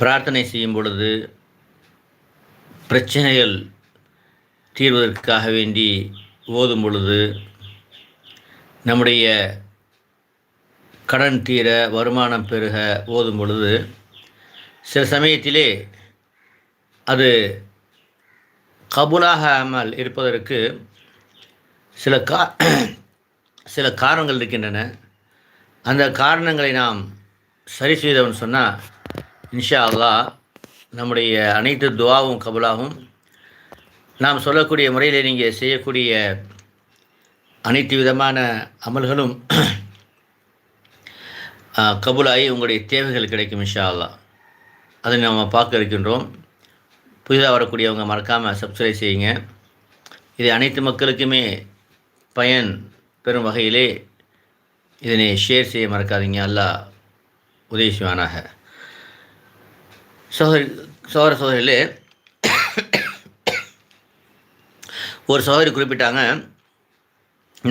பிரார்த்தனை செய்யும் பொழுது பிரச்சனைகள் தீர்வதற்காக வேண்டி ஓதும் பொழுது நம்முடைய கடன் தீர வருமானம் பெருக ஓதும் பொழுது சில சமயத்திலே அது கபூலாகாமல் இருப்பதற்கு சில கா சில காரணங்கள் இருக்கின்றன. அந்த காரணங்களை நாம் சரி செய்தவன் சொன்னால் இன்ஷா அல்லாஹ் நம்முடைய அனைத்து துவாவும் கபுலாகும் நாம் சொல்லக்கூடிய முறையில் நீங்கள் செய்யக்கூடிய அனைத்து விதமான அமல்களும் கபுலாகி உங்களுடைய தேவைகள் கிடைக்கும் இன்ஷா அல்லா அதை நாம் பார்க்க இருக்கின்றோம். புதிதாக வரக்கூடியவங்க மறக்காமல் சப்ஸ்கிரைப் செய்யுங்க. இது அனைத்து மக்களுக்குமே பயன் பெறும் வகையிலே இதனை ஷேர் செய்ய மறக்காதீங்க. அல்லாஹ் உதவி செய்வானாக. சோதரி சோதர சோதரிலே ஒரு சோதரி குறிப்பிட்டாங்க.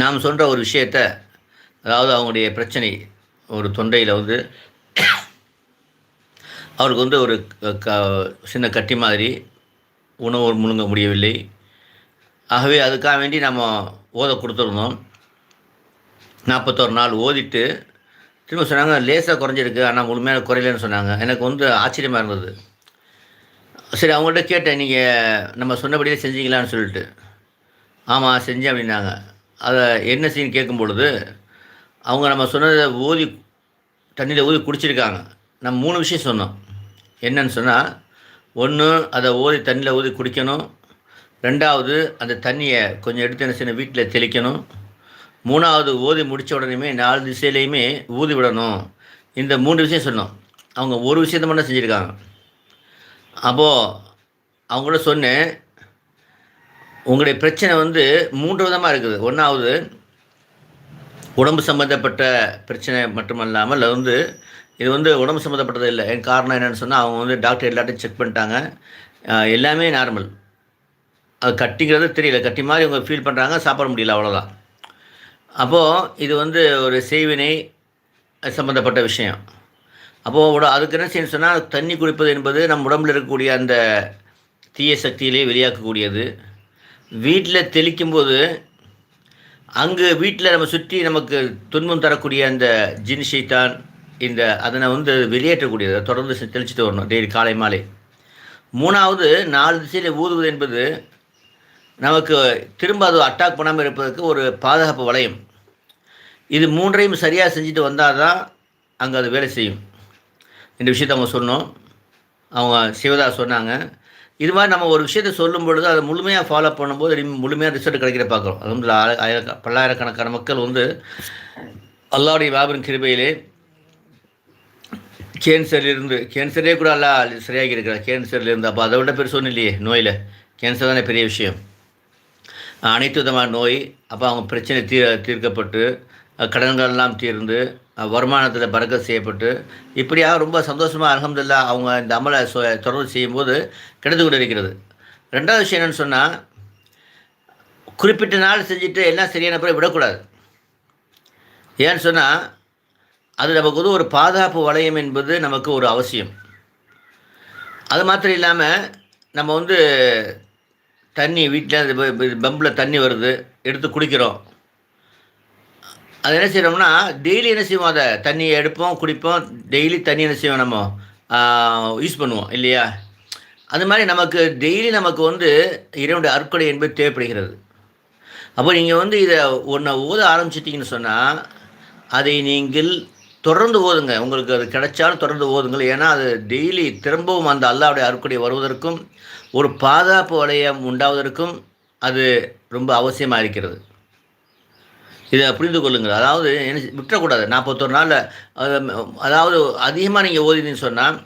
நாம் சொல்கிற ஒரு விஷயத்த அதாவது அவங்களுடைய பிரச்சனை ஒரு தொண்டையில் வந்து அவருக்கு வந்து ஒரு க சின்ன கட்டி மாதிரி உணவு முழுங்க முடியவில்லை. ஆகவே அதுக்காக வேண்டி நம்ம ஓத கொடுத்துருந்தோம். நாற்பத்தோரு நாள் ஓதிட்டு திரும்ப சொன்னாங்க லேசாக குறைஞ்சிருக்கு ஆனால் முழுமையாக குறையலன்னு சொன்னாங்க. எனக்கு வந்து ஆச்சரியமாக இருந்தது. சரி அவங்கள்ட்ட கேட்டேன் நீங்கள் நம்ம சொன்னபடியே செஞ்சீங்களான்னு சொல்லிட்டு. ஆமாம் செஞ்சேன் அப்படின்னாங்க. அதை என்ன செய்யணும் கேட்கும் பொழுது அவங்க நம்ம சொன்னதை ஊதி தண்ணியில் ஊதி குடிச்சிருக்காங்க. நம்ம மூணு விஷயம் சொன்னோம். என்னன்னு சொன்னால் ஒன்று அதை ஊதி தண்ணியில் ஊதி குடிக்கணும். ரெண்டாவது அந்த தண்ணியை கொஞ்சம் எடுத்து என்ன செய்யணும் வீட்டில் தெளிக்கணும். மூணாவது ஓதி முடித்த உடனேமே நாலு திசையிலையுமே ஊதி விடணும். இந்த மூன்று விஷயம் சொன்னோம். அவங்க ஒரு விஷயத்த மட்டும் செஞ்சுருக்காங்க. அப்போது அவங்களோட சொன்னேன் உங்களுடைய பிரச்சனை வந்து மூன்று விதமாக இருக்குது. ஒன்றாவது உடம்பு சம்மந்தப்பட்ட பிரச்சனை மட்டுமல்லாமல் வந்து இது வந்து உடம்பு சம்மந்தப்பட்டது இல்லை. என் காரணம் என்னென்னு சொன்னால் அவங்க வந்து டாக்டர் எல்லாத்தையும் செக் பண்ணிட்டாங்க. எல்லாமே நார்மல் அது கட்டிங்கிறது தெரியல. கட்டி மாதிரி அவங்க ஃபீல் பண்ணுறாங்க சாப்பிட முடியல அவ்வளோதான் அப்போது இது வந்து ஒரு செய்வினை சம்மந்தப்பட்ட விஷயம். அப்போது உட அதுக்கு என்ன செய்யணும் சொன்னால் தண்ணி குடிப்பது என்பது நம் உடம்பில் இருக்கக்கூடிய அந்த தீய சக்தியிலே வெளியாக்கக்கூடியது. வீட்டில் தெளிக்கும்போது அங்கு வீட்டில் நம்ம சுற்றி நமக்கு துன்பம் தரக்கூடிய அந்த ஜின் ஷைத்தான் இந்த அதனை வந்து வெளியேற்றக்கூடியது. அதை தொடர்ந்து தெளிச்சுட்டு வரணும் டெய்லி காலை மாலை. மூணாவது நாலு திசையில் ஊதுவது என்பது நமக்கு திரும்ப அது அட்டாக் பண்ணாமல் இருப்பதற்கு ஒரு பாதுகாப்பு வளையம். இது மூன்றையும் சரியாக செஞ்சுட்டு வந்தால் தான் அங்கே அது வேலை செய்யும். இந்த விஷயத்தை அவங்க சொன்னோம். அவங்க சிவதா சொன்னாங்க. இது மாதிரி நம்ம ஒரு விஷயத்தை சொல்லும் பொழுது அதை முழுமையாக ஃபாலோ பண்ணும்போது முழுமையாக ரிசல்ட் கிடைக்கிற பார்க்குறோம். அது வந்து ஆயிர- பல்லாயிரக்கணக்கான மக்கள் வந்து அல்லாவுடைய வியாபாரம் கிருபையிலே கேன்சர்லேருந்து கேன்சரே கூட அல்லா சரியாகி இருக்கிறார். கேன்சர்லேருந்து அப்போ அதை விட பெருசு ஒன்றும் இல்லையே நோயில். கேன்சர் தானே பெரிய விஷயம். அனைத்து விதமான நோய் அப்போ அவங்க பிரச்சனை தீ தீர்க்கப்பட்டு கடன்கள் கடன்கள்லாம் தீர்ந்து வருமானத்தில் பறக்க செய்யப்பட்டு இப்படியாக ரொம்ப சந்தோஷமாக அலமதுல்லா அவங்க இந்த அமலை சொ தொடர்ந்து செய்யும்போது கிடைத்து கொண்டு இருக்கிறது ரெண்டாவது விஷயம் என்னென்னு சொன்னால் குறிப்பிட்ட நாள் செஞ்சுட்டு எல்லாம் சரியான பிறகு விடக்கூடாது. ஏன்னு சொன்னால் அது நமக்கு வந்து ஒரு பாதுகாப்பு வளையம் என்பது நமக்கு ஒரு அவசியம். அது மாத்திரம் இல்லாமல் நம்ம வந்து தண்ணி வீட்டில் பம்பில் தண்ணி வருது எடுத்து குடிக்கிறோம். அது என்ன செய்கிறோம்னா டெய்லி என்ன செய்வோம்? அதை தண்ணியை எடுப்போம் குடிப்போம். டெய்லி தண்ணி என்ன செய்வோம் நம்ம? யூஸ் பண்ணுவோம் இல்லையா? அது மாதிரி நமக்கு டெய்லி நமக்கு வந்து இறைவனுடைய அற்கொடை என்பது தேவைப்படுகிறது. அப்போ நீங்கள் வந்து இதை ஒன்றை ஓத ஆரம்பிச்சிட்டிங்கன்னு சொன்னால் அதை நீங்கள் தொடர்ந்து ஓதுங்க. உங்களுக்கு அது கிடைச்சாலும் தொடர்ந்து ஓதுங்கள். ஏன்னா அது டெய்லி திரும்பவும் அந்த அல்லாவுடைய அருக்குடைய வருவதற்கும் ஒரு பாதுகாப்பு வளையம் உண்டாவதற்கும் அது ரொம்ப அவசியமாக இருக்கிறது. இதை புரிந்து கொள்ளுங்கள். அதாவது என்ன விட்டுறக்கூடாது. நாற்பத்தொரு நாளில் அதாவது அதிகமாக நீங்கள் ஓதினீங்கன்னு சொன்னால்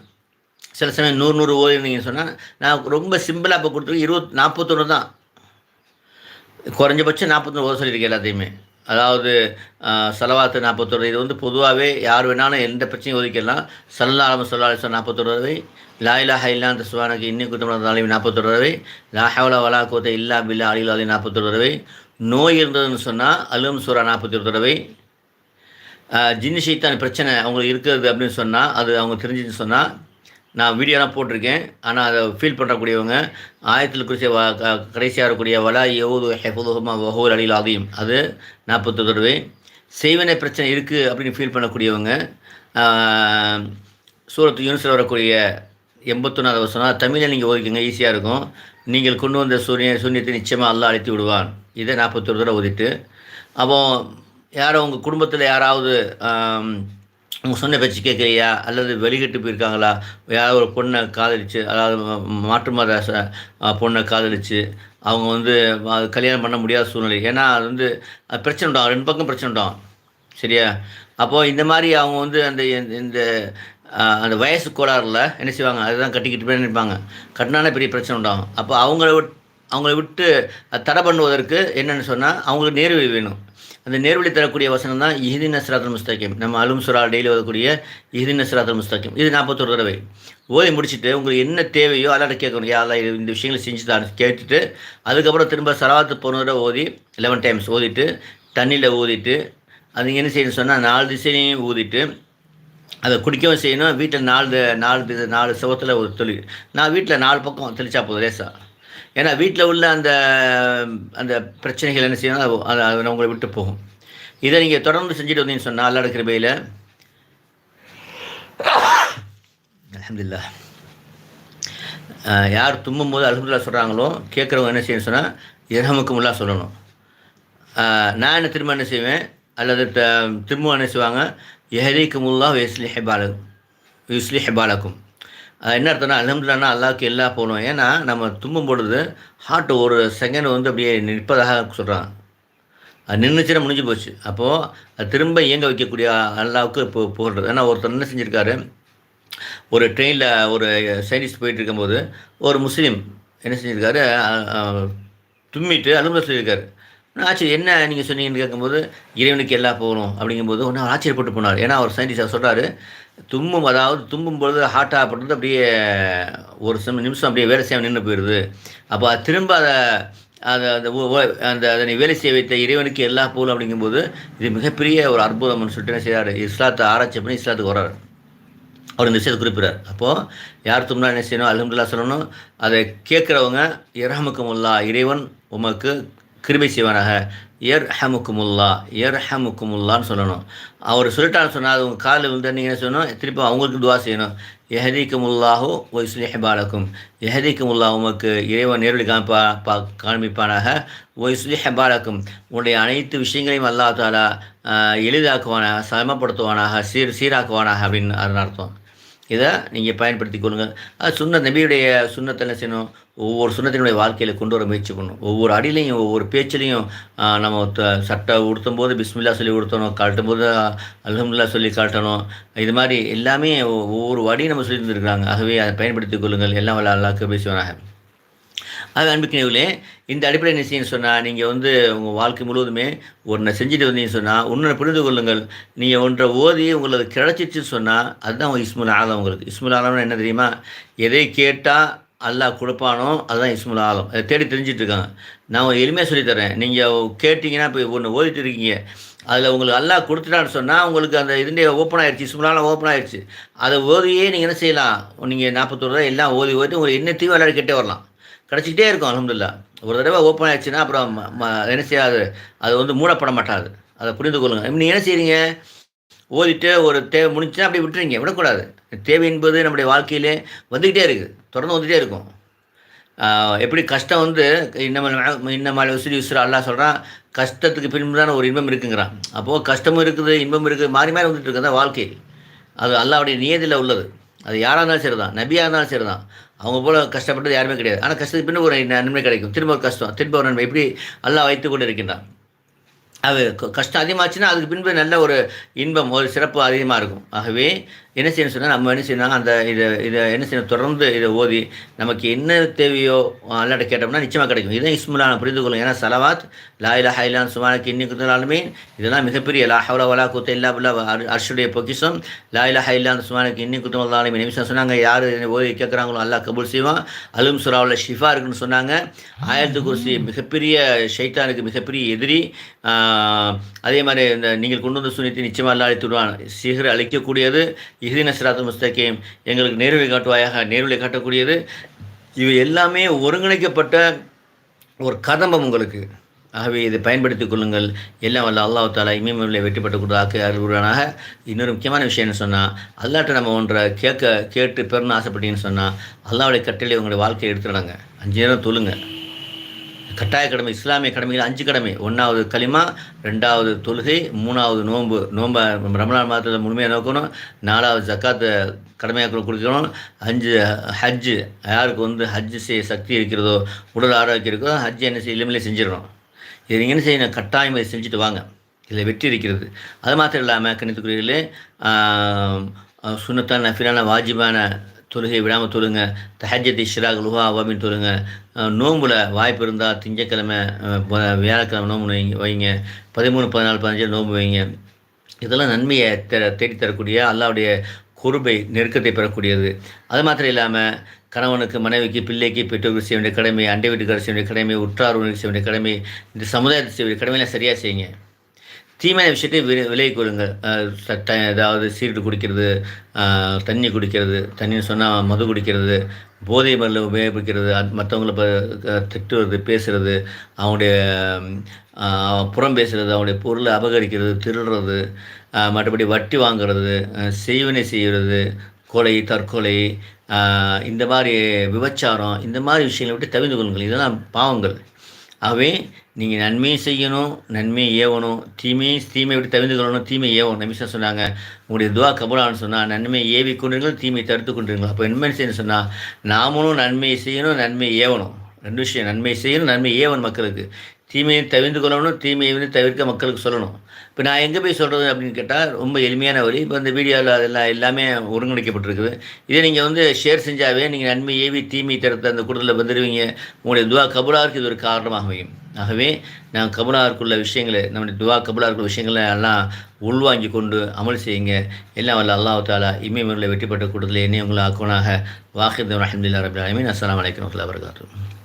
சில சமயம் நூறு நூறு ஓதினீங்கன்னு சொன்னால் நான் ரொம்ப சிம்பிளாக இப்போ கொடுத்துருக்கு இருபத் நாற்பத்தொன்று தான். குறைஞ்சபட்சம் நாற்பத்தொன்று ஓத சொல்லியிருக்கேன் எல்லாத்தையுமே. அதாவது செலவாத்து நாற்பத்தொரு இது வந்து பொதுவாகவே யார் வேணாலும் எந்த பிரச்சனையும் ஒதுக்கலாம் சல்லாலம் சொல்லாலும் நாற்பத்தொருவை லாயிலா லா இலாஹ சுவானுக்கு இன்னி குத்தம் நாற்பத்தொருவை தடவை வலா கோத்தை இல்லா பில்லா அலிலாதி நாற்பத்தொரு நோய் இருந்ததுன்னு சொன்னால் அலும் சூரா நாற்பத்தி ஒரு தடவை ஜின்னு சைத்தான் பிரச்சனை அவங்களுக்கு இருக்கிறது அப்படின்னு சொன்னால் அது அவங்க தெரிஞ்சுன்னு சொன்னால் நான் வீடியோலாம் போட்டிருக்கேன். ஆனால் அதை ஃபீல் பண்ணக்கூடியவங்க ஆயத்தில் குறிச்ச வ க கடைசியாக இருக்கக்கூடிய வலா எவ்வளோ ஹெஃபுதுஹமா வஹூல் அலில் அதையும் அது நாற்பத்தி தடவை. செய்வனை பிரச்சனை இருக்குது அப்படின்னு ஃபீல் பண்ணக்கூடியவங்க சூரத்து யூனிஸில் வரக்கூடிய எண்பத்தொன்னாவது வருஷம்னா தமிழில் நீங்கள் ஓதிக்கங்க ஈஸியாக இருக்கும். நீங்கள் கொண்டு வந்த சூரிய சூன்யத்தை நிச்சயமாக அல்லா அழைத்து விடுவான். இதை நாற்பத்தொரு தடவை ஓதிட்டு அப்போ யாரோ உங்கள் குடும்பத்தில் யாராவது உங்கள் சொன்ன பேச்சு கேட்குறியா? அல்லது வெளிக்கிட்டு போயிருக்காங்களா? யாராவது ஒரு பொண்ணை காதலிச்சு அதாவது மாற்று மத பொண்ணை காதலிச்சு அவங்க வந்து அது கல்யாணம் பண்ண முடியாத சூழ்நிலை. ஏன்னா அது வந்து அது பிரச்சனை உண்டாகும் ரெண்டு பக்கம் பிரச்சனை உண்டாகும் சரியா? அப்போது இந்த மாதிரி அவங்க வந்து அந்த இந்த அந்த வயசு கோளாறில் என்ன செய்வாங்க? அதுதான் கட்டிக்கிட்டு போய் நினைப்பாங்க கட்டினாலே பெரிய பிரச்சனை உண்டாகும். அப்போ அவங்கள விட் அவங்கள விட்டு தடை பண்ணுவதற்கு என்னென்னு சொன்னால் அவங்களுக்கு நேர்வழி வேணும். அந்த நேர்வழி தரக்கூடிய வசனம் தான் இஹிதின் நஸ்ராத்தல் முஸ்தாக்கியம் நம்ம அலும் சுரா டெய்லி ஓதக்கூடிய இஹிதின் நஸ்ராத்தல் முஸ்தாக்கியம் இது நாற்பத்தொரு தடவை. ஓதி முடிச்சுட்டு உங்களுக்கு என்ன தேவையோ அல்லாட்ட கேட்கணும். யாரா இந்த விஷயங்களை செஞ்சு தான் கேட்டுட்டு அதுக்கப்புறம் திரும்ப சரவாத்து போன தடவை ஓதி லெவன் டைம்ஸ் ஓதிட்டு தண்ணியில் ஊதிட்டு அது என்ன செய்யணும் சொன்னால் நாலு திசையிலையும் ஊதிட்டு அதை குடிக்கவும் செய்யணும். வீட்டில் நாலு நாலு நாலு சுவத்தில் ஒரு துளி. நான் வீட்டில் நாலு பக்கம் தெளிச்சா போதும் லேசாக ஏன்னா வீட்டில் உள்ள அந்த அந்த பிரச்சனைகள் என்ன செய்யணும் அது அதை உங்களை விட்டு போகும். இதை நீங்கள் தொடர்ந்து செஞ்சுட்டு வந்தீங்கன்னு சொன்னால் அல்லா கிருபையில் அலமதுல்லா யார் தும்பும் போது அலமதுல்லா சொல்கிறாங்களோ கேட்குறவங்க என்ன செய்யணும் சொன்னால் இரமுக்குமுல்லா சொல்லணும். நான் என்ன திரும்ப என்ன செய்வேன்? அல்லது திரும்ப என்ன செய்வாங்க? எஹதிக்குமுல்லா வெஸ்லி ஹெபாலகும் யுஸ்லி அது என்ன அர்த்தம்னா அலமதுல்லானா அல்லாவுக்கு எல்லா போகணும். ஏன்னா நம்ம தும்பும் பொழுது ஹார்ட் ஒரு செகண்ட் வந்து அப்படியே நிற்பதாக சொல்கிறாங்க அது நின்றுச்சுன்னா முடிஞ்சு போச்சு. அப்போது அது திரும்ப இயங்க வைக்கக்கூடிய அல்லாவுக்கு இப்போ போடுறது ஏன்னா ஒருத்தர் என்ன செஞ்சுருக்காரு? ஒரு ட்ரெயினில் ஒரு சயின்டிஸ்ட் போயிட்டு இருக்கும்போது ஒரு முஸ்லீம் என்ன செஞ்சுருக்காரு? தும்மிட்டு அலுவலர் சொல்லியிருக்காரு. ஆச்சு என்ன நீங்கள் சொன்னீங்கன்னு கேட்கும்போது இறைவனுக்கு எல்லாம் போகணும் அப்படிங்கும்போது ஒன்று ஆச்சரியப்பட்டு போனார். ஏன்னா அவர் சயின்டிஸ்ட் சொல்கிறாரு தும்பும் அதாவது தும்பும் பொழுது ஹார்ட் ஆகிறது அப்படியே ஒரு சில நிமிஷம் அப்படியே வேலை செய்ய நின்று போயிடுது அப்போ அது திரும்ப அதை அதை அந்த அந்த அதனை வேலை செய்ய வைத்த இறைவனுக்கு எல்லா போகலும் அப்படிங்கும்போது இது மிகப்பெரிய ஒரு அற்புதம்னு சொல்லிட்டு என்ன செய்கிறார் இஸ்லாத்தை ஆராய்ச்சி பண்ணி இஸ்லாத்துக்கு வர்றார். அவர் இந்த விஷயத்தை குறிப்பிடார் அப்போது யார் தும்னா என்ன செய்யணும்? அலமதுல்லா சொல்லணும் அதை கேட்குறவங்க இரஹமுக்கமுல்லா இறைவன் உமக்கு கிருபை செய்வானாக எர் ஹமுக்குமுல்லா எர் ஹமுக்குமுல்லான்னு சொல்லணும். அவர் சொல்லிட்டான்னு சொன்னால் அது உங்கள் காலில் வந்து நீங்கள் என்ன சொல்லணும் திருப்பி அவங்களுக்கு துவா செய்யணும். எஹதிக்குமுல்லாஹோ ஒய் சுலிஹபாலக்கும் எஹதிக்குமுல்லா உமக்கு இறைவன் நேரடி காமிப்பா பா காண்பிப்பானாக. ஒய் சுலிஹபாலக்கும் உன்னுடைய அனைத்து விஷயங்களையும் அல்லா தாலா எளிதாக்குவானாக சமப்படுத்துவானாக சீர் சீராக்குவானாக அப்படின்னு அதன் அர்த்தம் இதை நீங்கள் பயன்படுத்தி கொள்ளுங்கள் சுண்ண நபியுடைய சுண்ணத்தை என்ன செய்யணும்? ஒவ்வொரு சுண்ணத்தினுடைய வாழ்க்கையில் கொண்டு வர முயற்சி பண்ணணும். ஒவ்வொரு அடியிலையும் ஒவ்வொரு பேச்சிலையும் நம்ம சட்டை உடுத்தும் போது பிஸ்மில்லா சொல்லி உடுத்தணும் காட்டும் போது அலமதுல்லா சொல்லி காட்டணும் இது மாதிரி எல்லாமே ஒவ்வொரு அடியும் நம்ம சொல்லி இருந்திருக்கிறாங்க ஆகவே அதை பயன்படுத்தி கொள்ளுங்கள். எல்லாம் வல்ல அல்லாக்கு பேசுவாங்க அது அன்புக்கினவுகளே இந்த அடிப்படை நிச்சயம் சொன்னால் நீங்கள் வந்து உங்கள் வாழ்க்கை முழுவதுமே ஒன்றை செஞ்சுட்டு வந்தீங்கன்னு சொன்னால் ஒன்றை புரிந்து கொள்ளுங்கள். நீங்கள் ஒன்றை ஓதி உங்களுக்கு கிடச்சிச்சுன்னு சொன்னால் அதுதான் இஸ்முல் ஆலம் உங்களுக்கு. இஸ்முல் ஆலம்னு என்ன தெரியுமா? எதை கேட்டால் அல்லாஹ் கொடுப்பானோ அதுதான் இஸ்முல் ஆலம். அதை தேடி தெரிஞ்சிட்டு இருக்காங்க. நான் எளிமையாக சொல்லித்தரேன் நீங்கள் கேட்டிங்கன்னா இப்போ ஒன்று ஓதிட்டு இருக்கீங்க. அதில் உங்களுக்கு அல்லாஹ் கொடுத்துட்டான்னு சொன்னால் உங்களுக்கு அந்த இதுண்டே ஓப்பன் ஆயிடுச்சு இஸ்முலாலாம் ஓப்பன் ஆயிடுச்சு அதை ஓதியே நீங்கள் என்ன செய்யலாம்? நீங்கள் நாற்பத்தோரு ரூபா எல்லாம் ஓதி ஓதி உங்களுக்கு என்ன தீவிர விளையாடி கேட்டே வரலாம். கிடச்சிக்கிட்டே இருக்கும் அலமதுல்லா ஒரு தடவை ஓப்பன் ஆயிடுச்சுன்னா அப்புறம் என்ன செய்யாது? அது வந்து மூடப்பட மாட்டாது. அதை புரிந்து கொள்ளுங்கள் நீங்கள் என்ன செய்கிறீங்க ஓதிட்டு ஒரு தேவை முடிஞ்சுன்னா அப்படி விட்டுறீங்க விடக்கூடாது. தேவை என்பது நம்முடைய வாழ்க்கையிலே வந்துக்கிட்டே இருக்குது தொடர்ந்து வந்துகிட்டே இருக்கும். எப்படி கஷ்டம் வந்து இன்னமல் இன்னமல் விசிறி விசிறா அல்லா சொல்கிறான் கஷ்டத்துக்கு பின்பு தான் ஒரு இன்பம் இருக்குங்கிறான். அப்போது கஷ்டமும் இருக்குது இன்பம் இருக்குது. மாறி மாறி வந்துட்டு இருக்குது வாழ்க்கை. அது அல்லாவுடைய நியதியில் உள்ளது. அது யாராக இருந்தாலும் சரி தான் நபியாக இருந்தாலும் சரி தான் அவங்க போல் கஷ்டப்பட்டது யாருமே கிடையாது. ஆனால் கஷ்டத்துக்கு பின்ன ஒரு நன்மை கிடைக்கும். திரும்ப ஒரு கஷ்டம் திரும்ப ஒரு நன்மை. எப்படி எல்லாம் வைத்து கொண்டு இருக்கின்றான் அது கஷ்டம் அதிகமாச்சுன்னா அதுக்கு பின்பு நல்ல ஒரு இன்பம் ஒரு சிறப்பு அதிகமாக இருக்கும். ஆகவே என்ன செய்யணும் சொன்னால் நம்ம என்ன செய்யணும் அந்த இதை இதை என்ன செய்யணும் தொடர்ந்து இதை ஓதி நமக்கு என்ன தேவையோ அல்லாட்ட கேட்டோம்னா நிச்சயமாக கிடைக்கும். இதான் இஸ்முலான புரிந்து கொள்ளும். ஏன்னா சலவாத் லாயிலா ஹைலான் சுமானுக்கு இன்னி குத்தினாலுமே இதெல்லாம் மிகப்பெரிய லா ஹவலா வலா குத்த இல்லா புல்லா அர்ஷுடைய பொக்கிஷம். லாயிலா ஹைலான் சுமானுக்கு இன்னி குத்தினாலுமே நிமிஷம் சொன்னாங்க யார் ஓதி கேட்குறாங்களோ அல்லா கபூல் செய்வான். அலும் சுராவில் ஷிஃபா இருக்குன்னு சொன்னாங்க. ஆயிரத்து குருசி மிகப்பெரிய ஷைத்தானுக்கு மிகப்பெரிய எதிரி. அதே மாதிரி இந்த நீங்கள் கொண்டு வந்த சுனித்தை நிச்சயமாக அல்லா அழித்துடுவான் சிகர் அழிக்கக்கூடியது. இஹ்தின சிராத்து முஸ்தகீம் எங்களுக்கு நேர்வழி காட்டுவாயாக நேர்வழி காட்டக்கூடியது. இவை எல்லாமே ஒருங்கிணைக்கப்பட்ட ஒரு கதம்பம் உங்களுக்கு. ஆகவே இதை பயன்படுத்திக் கொள்ளுங்கள். எல்லாம் வல்ல அல்லாஹ் தாலா இமயமில்லை வெற்றிப்பட்டு கொடுத்தாக்கு அருள்வானாக இன்னொரு முக்கியமான விஷயம் என்ன சொன்னால் அல்லாட்ட நம்ம ஒன்றை கேட்க கேட்டு பெறணும் ஆசைப்பட்டீங்கன்னு சொன்னால் அல்லாவுடைய கட்டளை உங்களுடைய வாழ்க்கையை எடுத்துடுறாங்க அஞ்சு நேரம் தொழுங்க. கட்டாய கடமை இஸ்லாமிய கடமைகள் அஞ்சு கடமை. ஒன்றாவது களிமா ரெண்டாவது தொழுகை மூணாவது நோன்பு. நோன்பை ரமலான் மாதத்தில் முழுமையாக நோக்கணும். நாலாவது ஜக்காத்து கடமையாக கொடுக்கணும். அஞ்சு ஹஜ்ஜு யாருக்கு வந்து ஹஜ்ஜு செய்ய சக்தி இருக்கிறதோ உடல் ஆரோக்கியம் இருக்கிறதோ ஹஜ்ஜு என்ன செய்ய இளமையிலே செஞ்சிடணும். இது நீங்கள் என்ன செய்யணும்? கட்டாயம் இதை செஞ்சுட்டு வாங்க. இதில் வெற்றி இருக்கிறது. அது மாத்திரம் இல்லாமல் கணித்துக்குரியர்களே சுண்ணத்தான நஃபிலான வாஜிபான தொழுகை விடாமல் தொழுங்க. தஹஜத் இஷ்ராக் லுஹா அவாமின் தொழுங்க. நோம்பில் வாய்ப்பு இருந்தால் திங்கக்கிழமை வியாழக்கிழமை நோம்பு வைங்க வைங்க. பதிமூணு பதினாலு பதினஞ்சு நோம்பு வைங்க. இதெல்லாம் நன்மையை தே தேடித்தரக்கூடிய அல்லாவுடைய குறுபை நெருக்கத்தை பெறக்கூடியது. அது மாத்திரம் இல்லாமல் கணவனுக்கு மனைவிக்கு பிள்ளைக்கு பெற்றோருக்கு செய்ய வேண்டிய கடமை அண்டை வீட்டுக்காரர் செய்ய வேண்டிய கடமை உற்றார் செய்ய வேண்டிய கடமை இந்த சமுதாயத்தை செய்ய வேண்டிய கடமையெல்லாம் சரியாக செய்யுங்க. தீமையான விஷயத்தை விலை கூறுங்கள் ஏதாவது சீரட்டு குடிக்கிறது தண்ணி குடிக்கிறது தண்ணின்னு சொன்னால் மது குடிக்கிறது போதை மருந்தில் உபயோகிக்கிறது அது மற்றவங்கள திட்டுவது பேசுகிறது அவங்களுடைய புறம் பேசுகிறது அவங்களுடைய பொருளை அபகரிக்கிறது திருடுறது மற்றபடி வட்டி வாங்குறது செய்வினை செய்கிறது கொலை தற்கொலை இந்த மாதிரி விபச்சாரம் இந்த மாதிரி விஷயங்களை விட்டு தவிர்ந்து கொள்ளுங்கள். இதெல்லாம் பாவங்கள். அவை நீங்கள் நன்மையை செய்யணும் நன்மையை ஏவணும். தீமையை தீமையை விட்டு தவிர்த்து கொள்ளணும் தீமை ஏவணும். நமிஷா சொன்னாங்க உங்களுடைய துவா கபலான்னு சொன்னால் நன்மையை ஏவி கொண்டிருங்கள் தீமையை தடுத்து கொண்டிருங்கள் அப்போ நன்மை செய்யணும் சொன்னால் நாமளும் நன்மையை செய்யணும் நன்மையை ஏவணும். ரெண்டு விஷயம் நன்மை செய்யணும் நன்மை ஏவன் மக்களுக்கு. தீமையை தவிர்த்து கொள்ளணும் தீமையை வந்து தவிர்க்க மக்களுக்கு சொல்லணும். இப்போ நான் எங்கே போய் சொல்கிறது அப்படின்னு கேட்டால் ரொம்ப எளிமையான வழி. இப்போ இந்த வீடியோவில் அதெல்லாம் எல்லாமே ஒருங்கிணைக்கப்பட்டிருக்குது. இதே நீங்கள் வந்து ஷேர் செஞ்சாவே நீங்கள் நன்மை ஏவி தீமை தடுத்து அந்த கூட்டத்தில் வந்துடுவீங்க உங்களுடைய துவா கபுலாருக்கு இது ஒரு காரணமாக அமையும் ஆகவே நான் கபுலாருக்குள்ள விஷயங்களை நம்முடைய துவா கபுலாருக்குள்ள விஷயங்களை எல்லாம் உள்வாங்கி கொண்டு அமல் செய்யுங்க. எல்லாம் வல்ல அல்லாஹ் தாலா இமயமர்களை வெற்றிப்பட்ட கூட்டத்தில் என்னை உங்களை ஆக்குவனாக. வாஹித் அஹமதுல்லா ரபி அலமின் அஸ்லாம் வலைக்கம் வரகாத்து